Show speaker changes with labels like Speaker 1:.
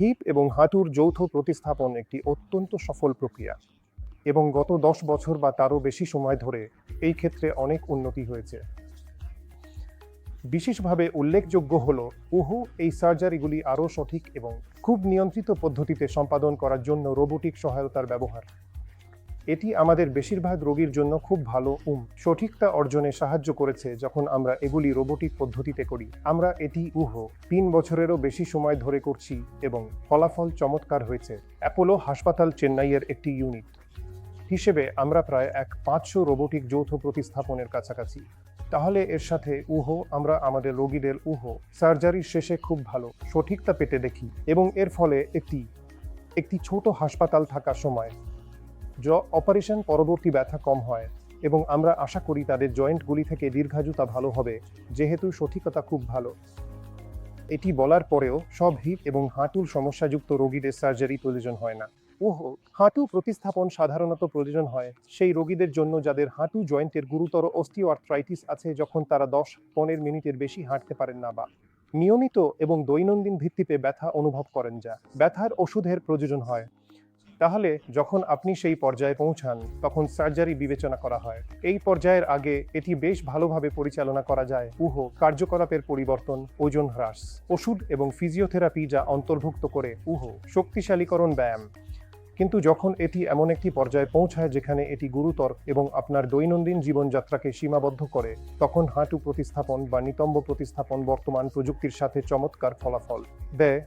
Speaker 1: Heap এবং হাঁটুর যৌথ প্রতিস্থাপন একটি অত্যন্ত সফল প্রক্রিয়া এবং গত দশ বছর বা তারও বেশি সময় ধরে এই ক্ষেত্রে অনেক উন্নতি হয়েছে। বিশেষভাবে উল্লেখযোগ্য হল উহু, এই সার্জারিগুলি আরও সঠিক এবং খুব নিয়ন্ত্রিত পদ্ধতিতে সম্পাদন করার জন্য রোবোটিক সহায়তার ব্যবহার। এটি আমাদের বেশিরভাগ রোগীর জন্য খুব ভালো উম। সঠিকতা অর্জনে সাহায্য করেছে যখন আমরা এগুলি রোবোটিক পদ্ধতিতে করি। আমরা এটি, উহ, তিন বছরেরও বেশি সময় ধরে করছি এবং ফলাফল চমৎকার হয়েছে। অ্যাপোলো হাসপাতাল চেন্নাইয়ের একটি ইউনিট। হিসেবে আমরা প্রায় এক পাঁচশো রোবোটিক যৌথ প্রতিস্থাপনের কাছাকাছি। তাহলে এর সাথে, উহ, আমরা আমাদের রোগীদের, উহ, সার্জারির শেষে খুব ভালো সঠিকতা পেতে দেখি এবং এর ফলে একটি একটি ছোট হাসপাতাল থাকা সময় য অপারেশন পরবর্তী ব্যথা কম হয় এবং আমরা আশা করি তাদের জয়েন্টগুলি থেকে দীর্ঘায়ুতা ভালো হবে, যেহেতু সঠিকতা খুব ভালো। এটি বলার পরেও সব হিপ এবং হাঁটুর সমস্যাযুক্ত রোগীদের সার্জারি প্রয়োজন হয় না। ওহো, হাঁটু প্রতিস্থাপন সাধারণত প্রয়োজন হয়। সেই রোগীদের জন্য যাদের হাঁটু জয়েন্টের গুরুতর অস্টিওআর্থ্রাইটিস আছে, যখন তারা দশ পনেরো মিনিটের বেশি হাঁটতে পারেন না বা নিয়মিত এবং দৈনন্দিন ভিত্তিতে ব্যথা অনুভব করেন যা ব্যথার ওষুধের প্রয়োজন হয়। তাহলে যখন আপনি সেই পর্যায়ে পৌঁছান, তখন সার্জারি বিবেচনা করা হয়। এই পর্যায়ের আগে এটি বেশ ভালোভাবে পরিচালনা করা যায়। উহ, কার্যকলাপের পরিবর্তন, ওজন হ্রাস, ওষুধ এবং ফিজিওথেরাপি যা অন্তর্ভুক্ত করে, উহ, শক্তিশালীকরণ ব্যায়াম। কিন্তু যখন এটি এমন একটি পর্যায়ে পৌঁছায় যেখানে এটি গুরুতর এবং আপনার দৈনন্দিন জীবনযাত্রাকে সীমাবদ্ধ করে, তখন হাঁটু প্রতিস্থাপন বা নিতম্ব প্রতিস্থাপন বর্তমান প্রযুক্তির সাথে চমৎকার ফলাফল। দেয়